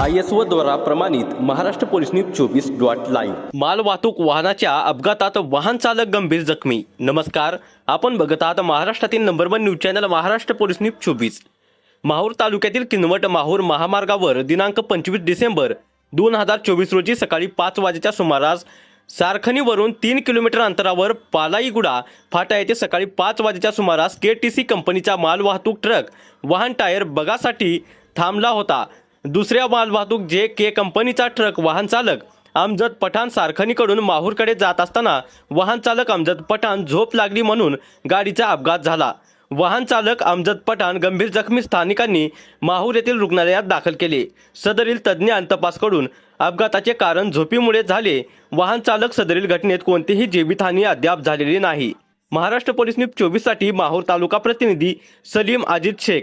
I S O द्वारा प्रमाणित Maharashtra police news चोवीस डॉट लाईव्ह. माल वाहतूक वाहनाच्या अपघातात वाहन चालक गंभीर जखमी. नमस्कार आपण बघत आहात महाराष्ट्रातील number one news channel Maharashtra police news चोवीस. माहूर तालुक्यातील किनवट माहूर महामार्गावर दिनांक पंचवीस डिसेंबर दोन हजार चोवीस रोजी सकाळी पाच वाजेच्या सुमारास सारखणीवरून तीन किलोमीटर अंतरावर पालाईगुडा फाटा येथे सकाळी पाच वाजेच्या सुमारास के टी सी कंपनीचा मालवाहतूक ट्रक वाहन टायर बघासाठी थांबला होता. दुसऱ्या मालवाहतूक जे के कंपनीचा ट्रक वाहन चालक अमजद पठाण सारखणीकडून माहूरकडे जात असताना वाहन चालक अमजद पठाण झोप लागली म्हणून गाडीचा अपघात झाला. वाहन चालक अमजद पठाण गंभीर जखमी स्थानिकांनी माहूर येथील रुग्णालयात दाखल केले. सदरील तज्ज्ञ तपास करून अपघाताचे कारण झोपीमुळे झाले. वाहन चालक सदरील घटनेत कोणतीही जीवितहानी अद्याप झालेली नाही. महाराष्ट्र पोलीस न्यूज चोवीससाठी माहूर तालुका प्रतिनिधी सलीम अजित शेख.